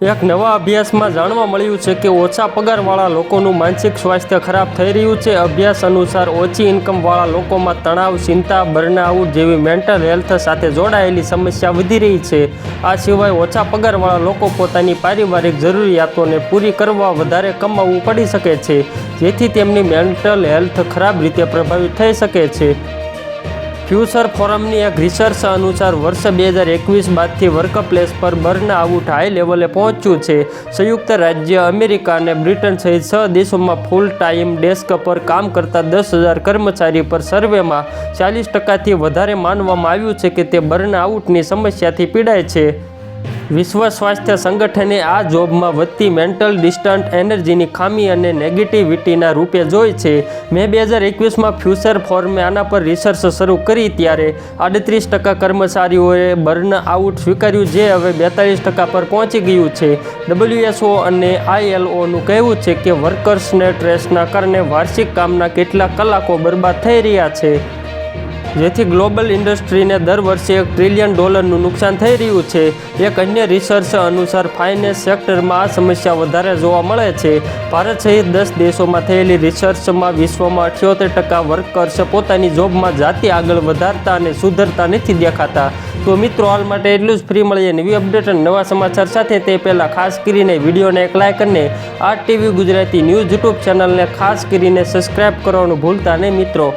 એક નવા અભ્યાસમાં જાણવા મળ્યું છે કે ઓછા પગારવાળા લોકોનું માનસિક સ્વાસ્થ્ય ખરાબ થઈ રહ્યું છે. અભ્યાસ અનુસાર ઓછી ઇન્કમવાળા લોકોમાં તણાવ, ચિંતા, બર્નઆઉટ જેવી મેન્ટલ હેલ્થ સાથે જોડાયેલી સમસ્યા વધી રહી છે. આ સિવાય ઓછા પગારવાળા લોકો પોતાની પારિવારિક જરૂરિયાતોને પૂરી કરવા વધારે કમાવવું પડી શકે છે, જેથી તેમની મેન્ટલ હેલ્થ ખરાબ રીતે પ્રભાવિત થઈ શકે છે. ફ્યુચર ફોરમની એક રિસર્ચ અનુસાર વર્ષ બે હજાર એકવીસ બાદથી વર્કપ્લેસ પર બર્ન આઉટ હાઈ લેવલે પહોંચ્યું છે. સંયુક્ત રાજ્ય અમેરિકા અને બ્રિટન સહિત છ દેશોમાં ફૂલ ટાઈમ ડેસ્ક પર કામ કરતા દસ હજાર કર્મચારી પર સર્વેમાં ચાલીસ ટકાથી વધારે માનવામાં આવ્યું છે કે તે બર્ન આઉટની સમસ્યાથી પીડાય છે. વિશ્વ સ્વાસ્થ્ય સંગઠને આ જોબમાં વધતી મેન્ટલ ડિસ્ટન્ટ એનર્જીની ખામી અને નેગેટિવિટીના રૂપે જોઈ છે. મે બે હજાર એકવીસમાં ફ્યુચર ફોર્મે આના પર રિસર્ચ શરૂ કરી ત્યારે આડત્રીસ ટકા કર્મચારીઓએ બર્ન આઉટ સ્વીકાર્યું જે હવે બેતાલીસ ટકા પર પહોંચી ગયું છે. ડબલ્યુએસઓ અને આઈએલઓનું કહેવું છે કે વર્કર્સને ટ્રેસના કારણે વાર્ષિક કામના કેટલાક કલાકો બરબાદ થઈ રહ્યા છે. જેથી ગ્લોબલ ઇન્ડસ્ટ્રીને દર વર્ષે એક ટ્રિલિયન ડોલરનું નુકસાન થઈ રહ્યું છે. એક અન્ય રિસર્ચ અનુસાર ફાઇનાન્સ સેક્ટરમાં આ સમસ્યા વધારે જોવા મળે છે. ભારત સહિત દસ દેશોમાં થયેલી રિસર્ચમાં વિશ્વમાં અઠ્યોતેર ટકા વર્કર્સ પોતાની જોબમાં જાતિ આગળ વધારતા અને સુધરતા નથી દેખાતા. તો મિત્રો, હાલ માટે એટલું જ. ફ્રી મળીએ નવી અપડેટ અને નવા સમાચાર સાથે. તે પહેલાં ખાસ કરીને વિડીયોને એક લાઇક અને આ ટીવી ગુજરાતી ન્યૂઝ યુટ્યુબ ચેનલને ખાસ કરીને સબસ્ક્રાઇબ કરવાનું ભૂલતા નહીં મિત્રો.